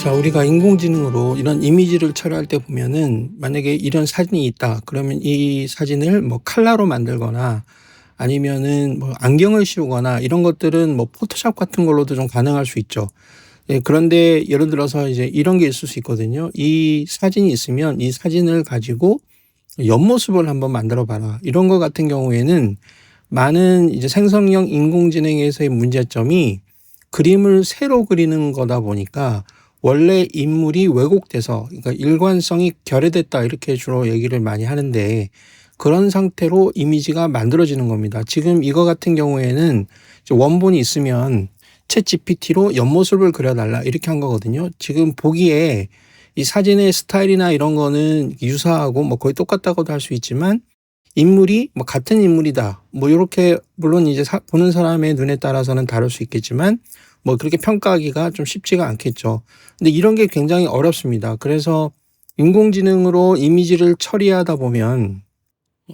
자, 우리가 인공지능으로 이런 이미지를 처리할 때 보면은 만약에 이런 사진이 있다. 그러면 이 사진을 뭐 칼라로 만들거나 아니면은 뭐 안경을 씌우거나 이런 것들은 뭐 포토샵 같은 걸로도 좀 가능할 수 있죠. 예, 그런데 예를 들어서 이제 이런 게 있을 수 있거든요. 이 사진이 있으면 이 사진을 가지고 옆모습을 한번 만들어 봐라. 이런 거 같은 경우에는 많은 이제 생성형 인공지능에서의 문제점이 그림을 새로 그리는 거다 보니까 원래 인물이 왜곡돼서 그러니까 일관성이 결여됐다 이렇게 주로 얘기를 많이 하는데 그런 상태로 이미지가 만들어지는 겁니다. 지금 이거 같은 경우에는 원본이 있으면 챗 GPT로 옆모습을 그려달라 이렇게 한 거거든요. 지금 보기에 이 사진의 스타일이나 이런 거는 유사하고 뭐 거의 똑같다고도 할 수 있지만 인물이 뭐 같은 인물이다. 뭐 이렇게 물론 이제 사, 보는 사람의 눈에 따라서는 다를 수 있겠지만 뭐 그렇게 평가하기가 좀 쉽지가 않겠죠. 근데 이런 게 굉장히 어렵습니다. 그래서 인공지능으로 이미지를 처리하다 보면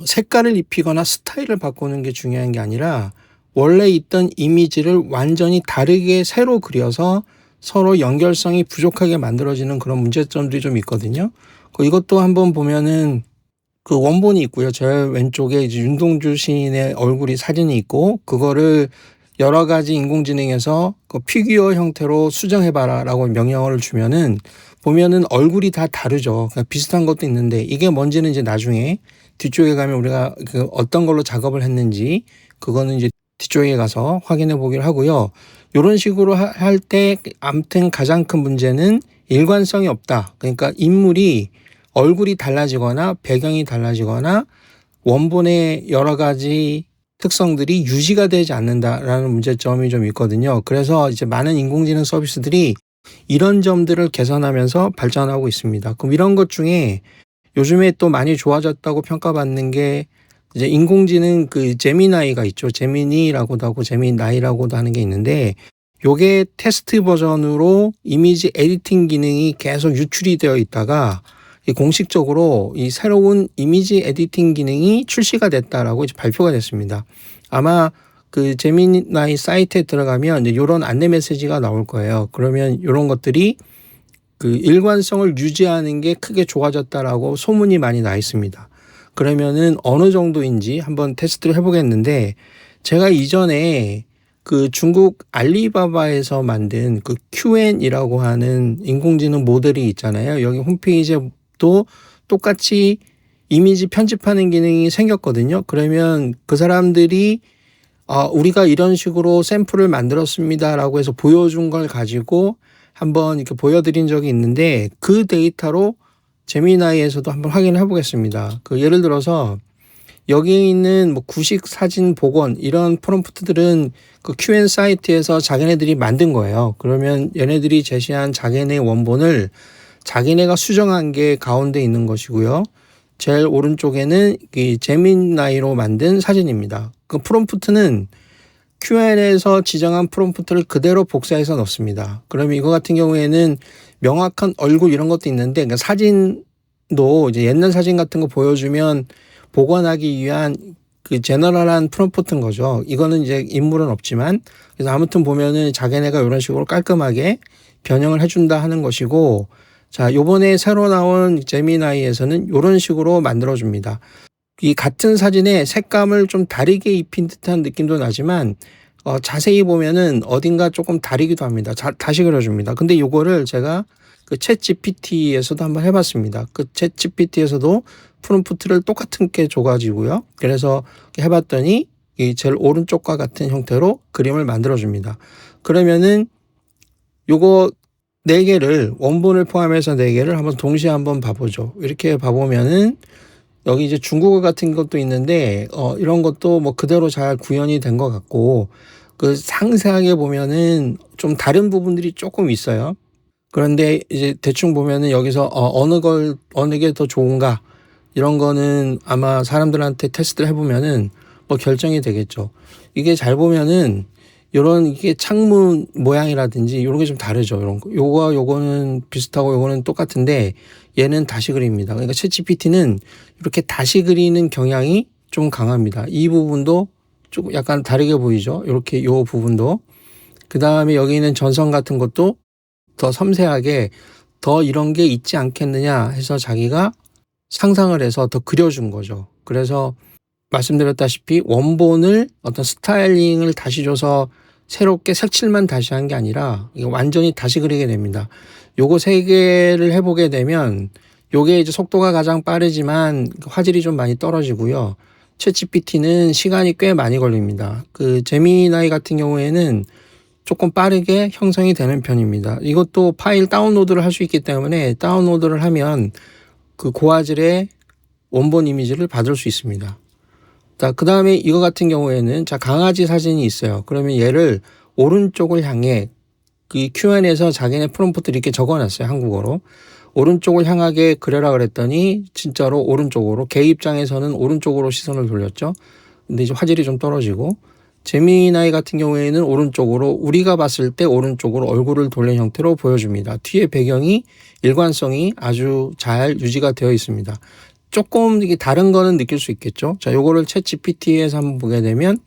색깔을 입히거나 스타일을 바꾸는 게 중요한 게 아니라 원래 있던 이미지를 완전히 다르게 새로 그려서 서로 연결성이 부족하게 만들어지는 그런 문제점들이 좀 있거든요. 그 이것도 한번 보면은 그 원본이 있고요. 제 왼쪽에 윤동주 시인의 얼굴이 사진이 있고 그거를 여러 가지 인공지능에서 그 피규어 형태로 수정해봐라라고 명령어를 주면은 보면은 얼굴이 다 다르죠. 그러니까 비슷한 것도 있는데 이게 뭔지는 이제 나중에 뒤쪽에 가면 우리가 그 어떤 걸로 작업을 했는지 그거는 이제 뒤쪽에 가서 확인해 보기를 하고요. 이런 식으로 할때 아무튼 가장 큰 문제는 일관성이 없다. 그러니까 인물이 얼굴이 달라지거나 배경이 달라지거나 원본의 여러 가지 특성들이 유지가 되지 않는다라는 문제점이 좀 있거든요. 그래서 이제 많은 인공지능 서비스들이 이런 점들을 개선하면서 발전하고 있습니다. 그럼 이런 것 중에 요즘에 또 많이 좋아졌다고 평가받는 게 이제 인공지능 그 제미나이가 있죠. 제미니라고도 하고 제미나이라고도 하는 게 있는데 요게 테스트 버전으로 이미지 에디팅 기능이 계속 유출이 되어 있다가 공식적으로 이 새로운 이미지 에디팅 기능이 출시가 됐다라고 이제 발표가 됐습니다. 아마 그 제미나이 사이트에 들어가면 이런 안내 메시지가 나올 거예요. 그러면 이런 것들이 그 일관성을 유지하는 게 크게 좋아졌다라고 소문이 많이 나 있습니다. 그러면은 어느 정도인지 한번 테스트를 해보겠는데 제가 이전에 그 중국 알리바바에서 만든 그 QN이라고 하는 인공지능 모델이 있잖아요. 여기 홈페이지에 또 똑같이 이미지 편집하는 기능이 생겼거든요. 그러면 그 사람들이 아, 우리가 이런 식으로 샘플을 만들었습니다라고 해서 보여준 걸 가지고 한번 이렇게 보여드린 적이 있는데 그 데이터로 제미나이에서도 한번 확인을 해보겠습니다. 그 예를 들어서 여기 있는 뭐 구식 사진 복원 이런 프롬프트들은 그 QN 사이트에서 자기네들이 만든 거예요. 그러면 얘네들이 제시한 자기네 원본을 자기네가 수정한 게 가운데 있는 것이고요. 제일 오른쪽에는 이 제민나이로 만든 사진입니다. 그 프롬프트는 QN에서 지정한 프롬프트를 그대로 복사해서 넣습니다. 그러면 이거 같은 경우에는 명확한 얼굴 이런 것도 있는데 그러니까 사진도 이제 옛날 사진 같은 거 보여주면 복원하기 위한 그 제너럴한 프롬프트인 거죠. 이거는 이제 인물은 없지만 그래서 아무튼 보면은 자기네가 이런 식으로 깔끔하게 변형을 해준다 하는 것이고 자, 요번에 새로 나온 제미나이에서는 이런 식으로 만들어줍니다. 이 같은 사진에 색감을 좀 다르게 입힌 듯한 느낌도 나지만 어, 자세히 보면은 어딘가 조금 다르기도 합니다. 자, 다시 그려줍니다. 근데 요거를 제가 그챗 GPT에서도 한번 해봤습니다. 그챗 GPT에서도 프롬프트를 똑같은 게 줘가지고요. 그래서 해봤더니 이 제일 오른쪽과 같은 형태로 그림을 만들어줍니다. 그러면은 요거 네 개를 원본을 포함해서 네 개를 한번 동시에 한번 봐보죠. 이렇게 봐보면은 여기 이제 중국어 같은 것도 있는데 어 이런 것도 뭐 그대로 잘 구현이 된 것 같고 그 상세하게 보면은 좀 다른 부분들이 조금 있어요. 그런데 이제 대충 보면은 여기서 어 어느 걸 어느 게 더 좋은가 이런 거는 아마 사람들한테 테스트를 해보면은 뭐 결정이 되겠죠. 이게 잘 보면은 요런 이게 창문 모양이라든지 요런 게 좀 다르죠. 요런 거. 요거와 요거는 비슷하고 요거는 똑같은데 얘는 다시 그립니다. 그러니까 챗 GPT는 이렇게 다시 그리는 경향이 좀 강합니다. 이 부분도 조금 약간 다르게 보이죠. 이렇게 요 부분도. 그 다음에 여기 있는 전선 같은 것도 더 섬세하게 더 이런 게 있지 않겠느냐 해서 자기가 상상을 해서 더 그려준 거죠. 그래서 말씀드렸다시피 원본을 어떤 스타일링을 다시 줘서 새롭게 색칠만 다시 한 게 아니라 이거 완전히 다시 그리게 됩니다. 요거 세 개를 해보게 되면 요게 이제 속도가 가장 빠르지만 화질이 좀 많이 떨어지고요. 챗GPT는 시간이 꽤 많이 걸립니다. 그 제미나이 같은 경우에는 조금 빠르게 형성이 되는 편입니다. 이것도 파일 다운로드를 할 수 있기 때문에 다운로드를 하면 그 고화질의 원본 이미지를 받을 수 있습니다. 자, 그 다음에 이거 같은 경우에는 자, 강아지 사진이 있어요. 그러면 얘를 오른쪽을 향해 그 Q&A에서 자기네 프롬프트를 이렇게 적어 놨어요. 한국어로. 오른쪽을 향하게 그려라 그랬더니 진짜로 오른쪽으로 개 입장에서는 오른쪽으로 시선을 돌렸죠. 근데 이제 화질이 좀 떨어지고 제미나이 같은 경우에는 오른쪽으로 우리가 봤을 때 오른쪽으로 얼굴을 돌린 형태로 보여줍니다. 뒤에 배경이 일관성이 아주 잘 유지가 되어 있습니다. 조금 이게 다른 거는 느낄 수 있겠죠. 자, 요거를 챗 GPT에서 한번 보게 되면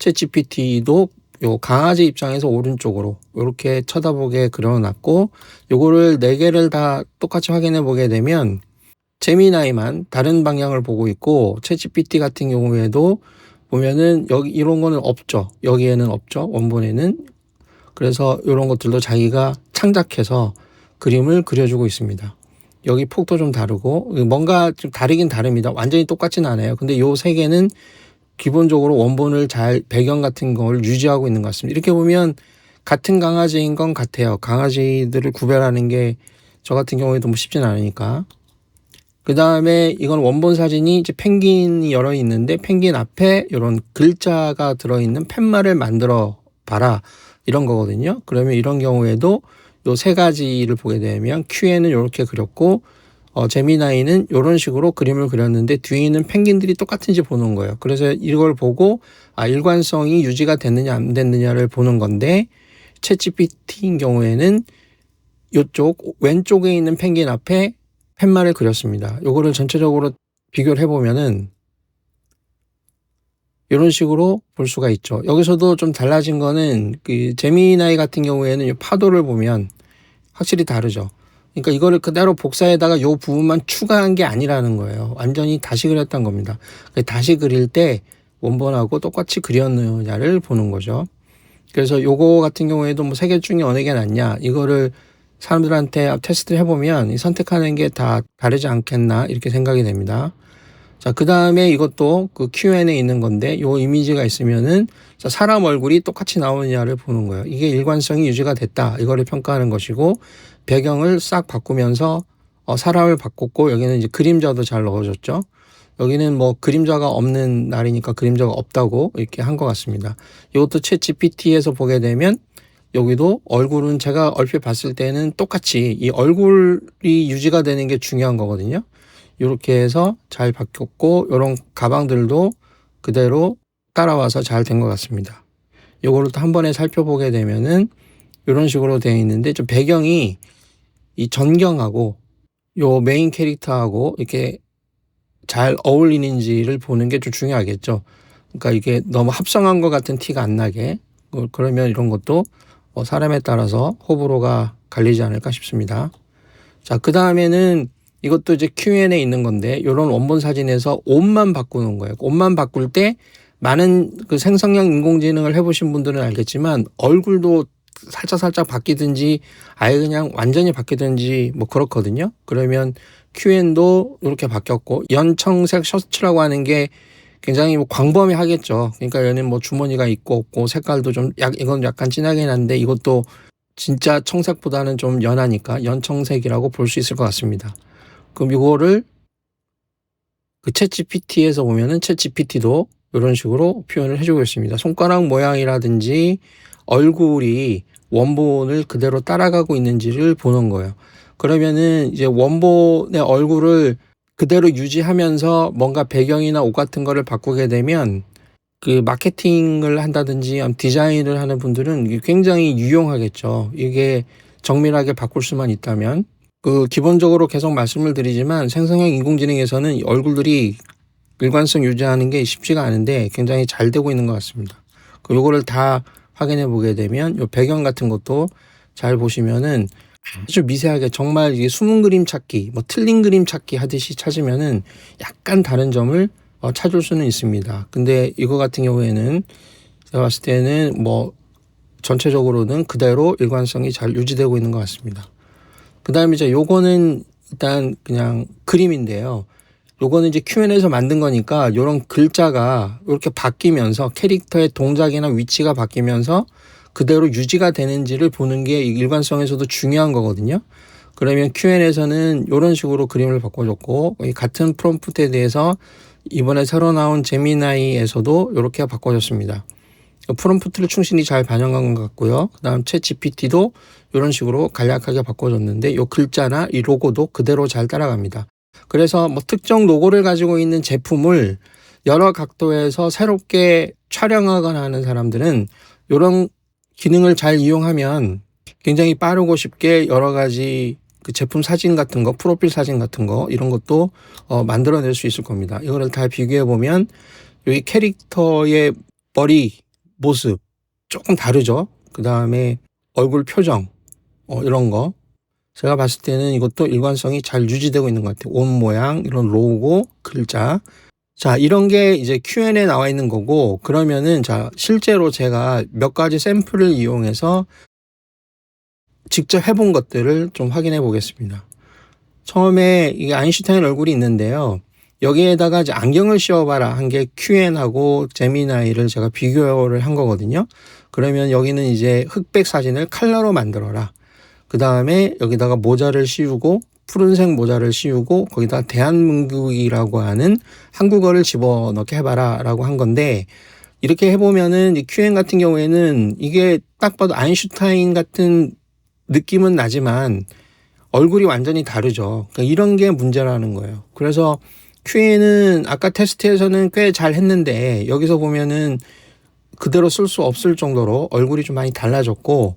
챗 GPT도 요 강아지 입장에서 오른쪽으로 이렇게 쳐다보게 그려놨고 요거를 네 개를 다 똑같이 확인해 보게 되면 제미나이만 다른 방향을 보고 있고 챗 GPT 같은 경우에도 보면은 여기 이런 거는 없죠. 여기에는 없죠. 원본에는 그래서 이런 것들도 자기가 창작해서 그림을 그려주고 있습니다. 여기 폭도 좀 다르고 뭔가 좀 다르긴 다릅니다. 완전히 똑같진 않아요. 근데 요 세 개는 기본적으로 원본을 잘 배경 같은 걸 유지하고 있는 것 같습니다. 이렇게 보면 같은 강아지인 건 같아요. 강아지들을 구별하는 게 저 같은 경우에도 뭐 쉽진 않으니까. 그 다음에 이건 원본 사진이 이제 펭귄이 여러 있는데 펭귄 앞에 이런 글자가 들어있는 팻말을 만들어 봐라. 이런 거거든요. 그러면 이런 경우에도 요 세 가지를 보게 되면 Q에는 이렇게 그렸고 어, 제미나이는 이런 식으로 그림을 그렸는데 뒤에 있는 펭귄들이 똑같은지 보는 거예요. 그래서 이걸 보고 아, 일관성이 유지가 됐느냐 안 됐느냐를 보는 건데 챗GPT인 경우에는 이쪽 왼쪽에 있는 펭귄 앞에 팻말을 그렸습니다. 요거를 전체적으로 비교를 해보면은 이런 식으로 볼 수가 있죠. 여기서도 좀 달라진 거는 그 제미나이 같은 경우에는 이 파도를 보면 확실히 다르죠. 그러니까 이거를 그대로 복사에다가 요 부분만 추가한 게 아니라는 거예요. 완전히 다시 그렸던 겁니다. 다시 그릴 때 원본하고 똑같이 그렸느냐를 보는 거죠. 그래서 요거 같은 경우에도 뭐 세 개 중에 어느 게 낫냐 이거를 사람들한테 테스트를 해보면 선택하는 게 다 다르지 않겠나 이렇게 생각이 됩니다. 자, 그 다음에 이것도 그 Q&A 있는 건데 요 이미지가 있으면은 자, 사람 얼굴이 똑같이 나오느냐를 보는 거예요. 이게 일관성이 유지가 됐다. 이거를 평가하는 것이고 배경을 싹 바꾸면서 어, 사람을 바꿨고 여기는 이제 그림자도 잘 넣어줬죠. 여기는 뭐 그림자가 없는 날이니까 그림자가 없다고 이렇게 한 것 같습니다. 이것도 채 GPT에서 보게 되면 여기도 얼굴은 제가 얼핏 봤을 때는 똑같이 이 얼굴이 유지가 되는 게 중요한 거거든요. 이렇게 해서 잘 바뀌었고 이런 가방들도 그대로 따라와서 잘 된 것 같습니다. 요거를 또 한 번에 살펴보게 되면은 이런 식으로 되어 있는데 좀 배경이 이 전경하고 요 메인 캐릭터하고 이렇게 잘 어울리는지를 보는 게 좀 중요하겠죠. 그러니까 이게 너무 합성한 것 같은 티가 안 나게 어, 그러면 이런 것도 어, 사람에 따라서 호불호가 갈리지 않을까 싶습니다. 자, 그 다음에는 이것도 이제 Q&A 있는 건데 이런 원본 사진에서 옷만 바꾸는 거예요. 옷만 바꿀 때 많은 그 생성형 인공지능을 해보신 분들은 알겠지만 얼굴도 살짝 살짝 바뀌든지 아예 그냥 완전히 바뀌든지 뭐 그렇거든요. 그러면 Q&A도 이렇게 바뀌었고 연청색 셔츠라고 하는 게 굉장히 뭐 광범위하겠죠. 그러니까 얘는 뭐 주머니가 있고 없고 색깔도 좀 약 이건 약간 진하긴 한데 이것도 진짜 청색보다는 좀 연하니까 연청색이라고 볼 수 있을 것 같습니다. 그럼 이거를 그챗 GPT에서 보면은 챗 GPT도 이런 식으로 표현을 해주고 있습니다. 손가락 모양이라든지 얼굴이 원본을 그대로 따라가고 있는지를 보는 거예요. 그러면은 이제 원본의 얼굴을 그대로 유지하면서 뭔가 배경이나 옷 같은 거를 바꾸게 되면 그 마케팅을 한다든지 디자인을 하는 분들은 굉장히 유용하겠죠. 이게 정밀하게 바꿀 수만 있다면 그 기본적으로 계속 말씀을 드리지만 생성형 인공지능에서는 얼굴들이 일관성 유지하는 게 쉽지가 않은데 굉장히 잘 되고 있는 것 같습니다. 그 요거를 다 확인해 보게 되면 요 배경 같은 것도 잘 보시면은 아주 미세하게 정말 이게 숨은 그림 찾기, 뭐 틀린 그림 찾기 하듯이 찾으면은 약간 다른 점을 어, 찾을 수는 있습니다. 근데 이거 같은 경우에는 제가 봤을 때는 뭐 전체적으로는 그대로 일관성이 잘 유지되고 있는 것 같습니다. 그 다음에 이제 요거는 일단 그냥 그림인데요. 요거는 이제 Q&A에서 만든 거니까 요런 글자가 이렇게 바뀌면서 캐릭터의 동작이나 위치가 바뀌면서 그대로 유지가 되는지를 보는 게 일관성에서도 중요한 거거든요. 그러면 Q&A에서는 이런 식으로 그림을 바꿔줬고 같은 프롬프트에 대해서 이번에 새로 나온 제미나이에서도 이렇게 바꿔줬습니다. 프롬프트를 충실히 잘 반영한 것 같고요. 그 다음 챗 GPT도 이런 식으로 간략하게 바꿔줬는데 이 글자나 이 로고도 그대로 잘 따라갑니다. 그래서 뭐 특정 로고를 가지고 있는 제품을 여러 각도에서 새롭게 촬영하거나 하는 사람들은 이런 기능을 잘 이용하면 굉장히 빠르고 쉽게 여러 가지 그 제품 사진 같은 거, 프로필 사진 같은 거 이런 것도 어, 만들어낼 수 있을 겁니다. 이거를 다 비교해 보면 여기 캐릭터의 머리 모습 조금 다르죠. 그 다음에 얼굴 표정 어, 이런 거 제가 봤을 때는 이것도 일관성이 잘 유지되고 있는 것 같아요. 옷 모양, 이런 로고, 글자. 자, 이런 게 이제 Q&A 나와 있는 거고, 그러면은 자, 실제로 제가 몇 가지 샘플을 이용해서 직접 해본 것들을 좀 확인해 보겠습니다. 처음에 이게 아인슈타인 얼굴이 있는데요. 여기에다가 이제 안경을 씌워봐라 한 게 Q&A하고 제미나이를 제가 비교를 한 거거든요. 그러면 여기는 이제 흑백 사진을 컬러로 만들어라. 그 다음에 여기다가 모자를 씌우고 푸른색 모자를 씌우고 거기다 대한민국이라고 하는 한국어를 집어넣게 해봐라 라고 한 건데 이렇게 해보면은 큐엔 같은 경우에는 이게 딱 봐도 아인슈타인 같은 느낌은 나지만 얼굴이 완전히 다르죠. 그러니까 이런 게 문제라는 거예요. 그래서 큐엔은 아까 테스트에서는 꽤 잘 했는데 여기서 보면은 그대로 쓸 수 없을 정도로 얼굴이 좀 많이 달라졌고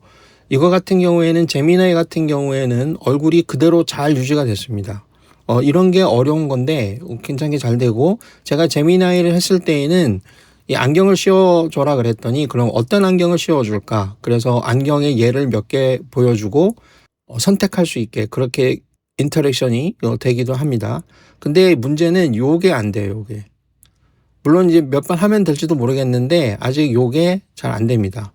이거 같은 경우에는 제미나이 같은 경우에는 얼굴이 그대로 잘 유지가 됐습니다. 어, 이런 게 어려운 건데 괜찮게 잘 되고 제가 제미나이를 했을 때에는 이 안경을 씌워줘라 그랬더니 그럼 어떤 안경을 씌워줄까? 그래서 안경의 예를 몇 개 보여주고 어, 선택할 수 있게 그렇게 인터랙션이 어, 되기도 합니다. 근데 문제는 요게 안 돼요, 요게. 물론 이제 몇 번 하면 될지도 모르겠는데 아직 요게 잘 안 됩니다.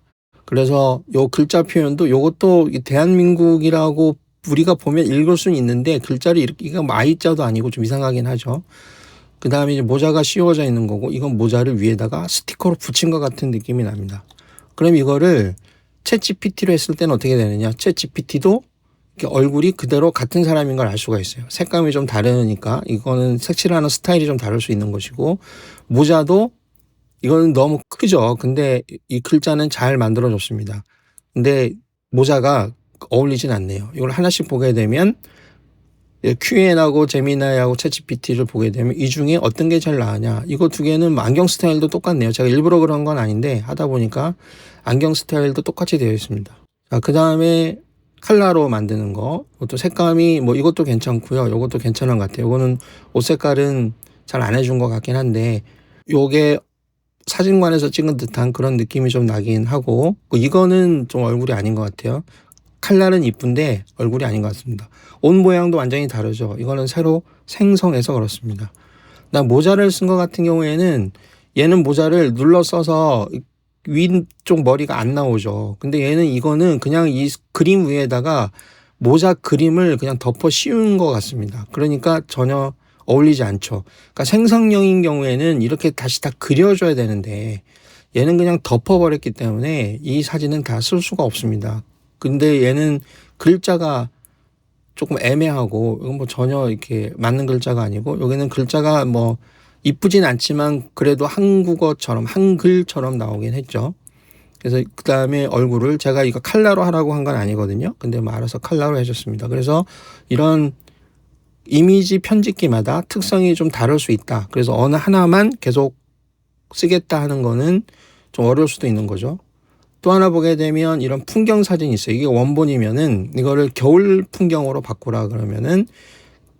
그래서 요 글자 표현도 요것도 대한민국이라고 우리가 보면 읽을 수는 있는데 글자를 뭐 아이자도 아니고 좀 이상하긴 하죠. 그 다음에 이제 모자가 씌워져 있는 거고 이건 모자를 위에다가 스티커로 붙인 것 같은 느낌이 납니다. 그럼 이거를 채 GPT로 했을 때는 어떻게 되느냐? 채 GPT도 얼굴이 그대로 같은 사람인 걸 알 수가 있어요. 색감이 좀 다르니까 이거는 색칠하는 스타일이 좀 다를 수 있는 것이고 모자도 이거는 너무 크죠. 근데 이 글자는 잘 만들어졌습니다. 근데 모자가 어울리진 않네요. 이걸 하나씩 보게 되면 Q&A하고 제미나이하고 채치PT를 보게 되면 이 중에 어떤 게 잘 나으냐. 이거 두 개는 안경 스타일도 똑같네요. 제가 일부러 그런 건 아닌데 하다 보니까 안경 스타일도 똑같이 되어 있습니다. 자, 그 다음에 칼라로 만드는 거. 또 색감이 뭐 이것도 괜찮고요. 이것도 괜찮은 것 같아요. 이거는 옷 색깔은 잘 안 해준 것 같긴 한데 요게 사진관에서 찍은 듯한 그런 느낌이 좀 나긴 하고 그 이거는 좀 얼굴이 아닌 것 같아요. 칼날은 이쁜데 얼굴이 아닌 것 같습니다. 옷 모양도 완전히 다르죠. 이거는 새로 생성해서 그렇습니다. 나 모자를 쓴 것 같은 경우에는 얘는 모자를 눌러 써서 위쪽 머리가 안 나오죠. 근데 얘는 이거는 그냥 이 그림 위에다가 모자 그림을 그냥 덮어 씌운 것 같습니다. 그러니까 전혀 어울리지 않죠. 그러니까 생성형인 경우에는 이렇게 다시 다 그려줘야 되는데 얘는 그냥 덮어버렸기 때문에 이 사진은 다 쓸 수가 없습니다. 근데 얘는 글자가 조금 애매하고 이건 뭐 전혀 이렇게 맞는 글자가 아니고 여기는 글자가 뭐 이쁘진 않지만 그래도 한국어처럼 한글처럼 나오긴 했죠. 그래서 그 다음에 얼굴을 제가 이거 칼라로 하라고 한 건 아니거든요. 근데 뭐 알아서 칼라로 해줬습니다. 그래서 이런 이미지 편집기마다 특성이 좀 다를 수 있다. 그래서 어느 하나만 계속 쓰겠다 하는 거는 좀 어려울 수도 있는 거죠. 또 하나 보게 되면 이런 풍경 사진이 있어요. 이게 원본이면은 이거를 겨울 풍경으로 바꾸라 그러면은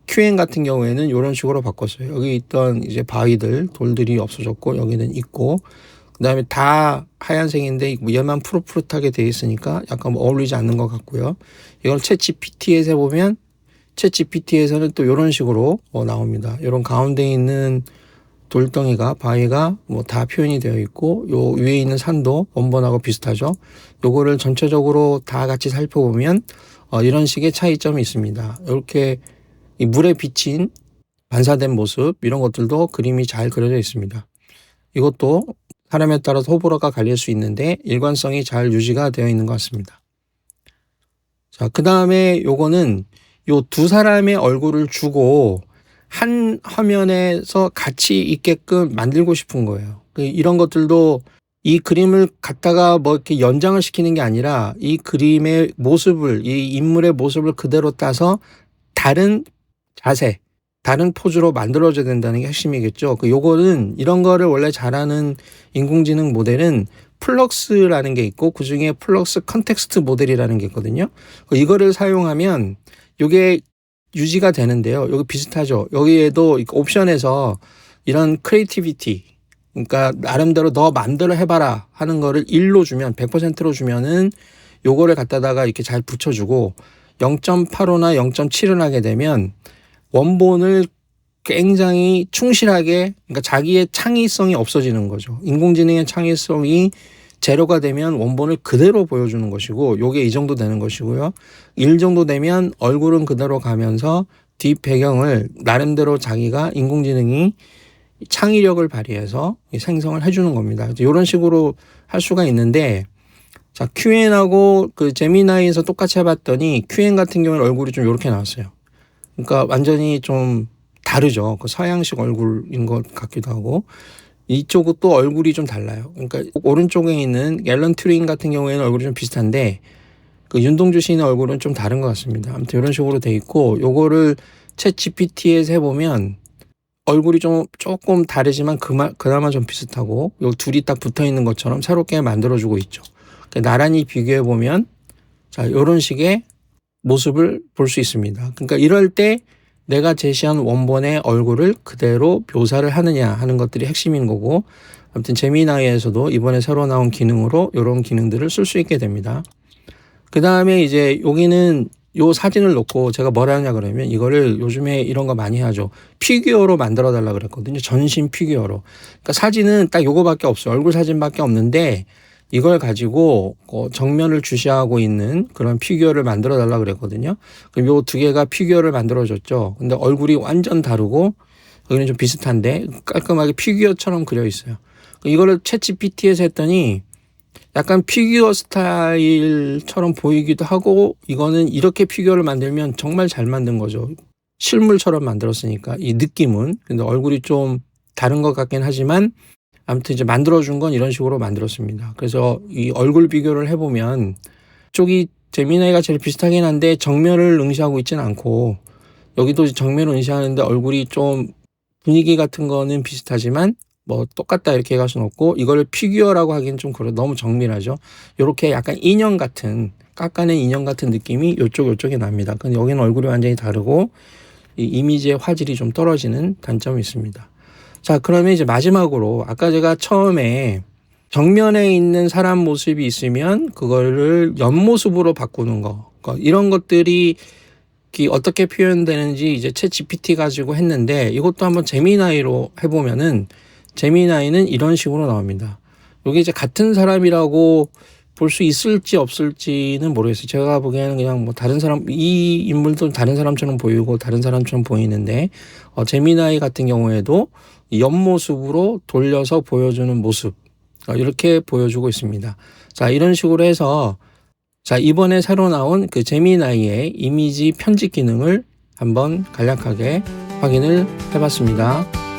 QN 같은 경우에는 이런 식으로 바꿨어요. 여기 있던 이제 바위들, 돌들이 없어졌고 여기는 있고 그다음에 다 하얀색인데 뭐 얘만 푸릇푸릇하게 돼 있으니까 약간 뭐 어울리지 않는 것 같고요. 이걸 챗 GPT에서 보면 챗 GPT에서는 또 이런 식으로 어, 나옵니다. 이런 가운데 있는 돌덩이가 바위가 뭐 다 표현이 되어 있고 요 위에 있는 산도 원본하고 비슷하죠. 요거를 전체적으로 다 같이 살펴보면 어, 이런 식의 차이점이 있습니다. 이렇게 이 물에 비친 반사된 모습 이런 것들도 그림이 잘 그려져 있습니다. 이것도 사람에 따라서 호불호가 갈릴 수 있는데 일관성이 잘 유지가 되어 있는 것 같습니다. 자, 그 다음에 요거는 요 두 사람의 얼굴을 주고 한 화면에서 같이 있게끔 만들고 싶은 거예요. 그 이런 것들도 이 그림을 갖다가 뭐 이렇게 연장을 시키는 게 아니라 이 그림의 모습을, 이 인물의 모습을 그대로 따서 다른 자세, 다른 포즈로 만들어져야 된다는 게 핵심이겠죠. 그 요거는 이런 거를 원래 잘하는 인공지능 모델은 플럭스라는 게 있고 그 중에 플럭스 컨텍스트 모델이라는 게 있거든요. 그 이거를 사용하면 요게 유지가 되는데요. 여기 비슷하죠. 여기에도 옵션에서 이런 크리에이티비티 그러니까 나름대로 너 마음대로 해봐라 하는 거를 1로 주면 100%로 주면은 요거를 갖다다가 이렇게 잘 붙여주고 0.85나 0.7을 하게 되면 원본을 굉장히 충실하게 그러니까 자기의 창의성이 없어지는 거죠. 인공지능의 창의성이 제로가 되면 원본을 그대로 보여주는 것이고 요게 이 정도 되는 것이고요. 1 정도 되면 얼굴은 그대로 가면서 뒷 배경을 나름대로 자기가 인공지능이 창의력을 발휘해서 생성을 해주는 겁니다. 이런 식으로 할 수가 있는데 자 QN하고 그 제미나이에서 똑같이 해봤더니 QN 같은 경우는 얼굴이 좀 이렇게 나왔어요. 그러니까 완전히 좀 다르죠. 그 서양식 얼굴인 것 같기도 하고 이쪽은 또 얼굴이 좀 달라요. 그러니까 오른쪽에 있는 앨런 튜링 같은 경우에는 얼굴이 좀 비슷한데 그 윤동주 시인의 얼굴은 좀 다른 것 같습니다. 아무튼 이런 식으로 돼 있고 요거를 챗 GPT에서 해보면 얼굴이 좀 조금 다르지만 그마, 그나마 좀 비슷하고 요 둘이 딱 붙어 있는 것처럼 새롭게 만들어주고 있죠. 그러니까 나란히 비교해 보면 자 요런 식의 모습을 볼 수 있습니다. 그러니까 이럴 때 내가 제시한 원본의 얼굴을 그대로 묘사를 하느냐 하는 것들이 핵심인 거고 아무튼 제미나이에서도 이번에 새로 나온 기능으로 이런 기능들을 쓸 수 있게 됩니다. 그 다음에 이제 여기는 요 사진을 놓고 제가 뭘 하냐 그러면 이거를 요즘에 이런 거 많이 하죠. 피규어로 만들어 달라 그랬거든요. 전신 피규어로. 그러니까 사진은 딱 요거밖에 없어요. 얼굴 사진밖에 없는데 이걸 가지고 어, 정면을 주시하고 있는 그런 피규어를 만들어 달라 그랬거든요. 그럼 요 두 개가 피규어를 만들어 줬죠. 근데 얼굴이 완전 다르고 여기는 좀 비슷한데 깔끔하게 피규어처럼 그려 있어요. 이거를 채 g p t 에서 했더니 약간 피규어 스타일처럼 보이기도 하고 이거는 이렇게 피규어를 만들면 정말 잘 만든 거죠. 실물처럼 만들었으니까 이 느낌은 근데 얼굴이 좀 다른 것 같긴 하지만 아무튼 이제 만들어준 건 이런 식으로 만들었습니다. 그래서 이 얼굴 비교를 해보면 쪽이 제미나이가 제일 비슷하긴 한데 정면을 응시하고 있지는 않고 여기도 정면을 응시하는데 얼굴이 좀 분위기 같은 거는 비슷하지만 뭐 똑같다 이렇게 갈 수는 없고 이걸 피규어라고 하기엔 좀 그래 너무 정밀하죠. 이렇게 약간 인형 같은 깎아낸 인형 같은 느낌이 요쪽 요쪽에 납니다. 근데 여기는 얼굴이 완전히 다르고 이 이미지의 화질이 좀 떨어지는 단점이 있습니다. 자, 그러면 이제 마지막으로 아까 제가 처음에 정면에 있는 사람 모습이 있으면 그거를 옆모습으로 바꾸는 거. 그러니까 이런 것들이 어떻게 표현되는지 이제 채 GPT 가지고 했는데 이것도 한번 재미나이로 해보면은 재미나이는 이런 식으로 나옵니다. 여기 이제 같은 사람이라고 볼 수 있을지 없을지는 모르겠어요. 제가 보기에는 그냥 뭐 다른 사람 이 인물도 다른 사람처럼 보이고 다른 사람처럼 보이는데 어, 재미나이 같은 경우에도 옆모습으로 돌려서 보여주는 모습 어, 이렇게 보여주고 있습니다. 자 이런 식으로 해서 자 이번에 새로 나온 그 제미나이의 이미지 편집 기능을 한번 간략하게 확인을 해봤습니다.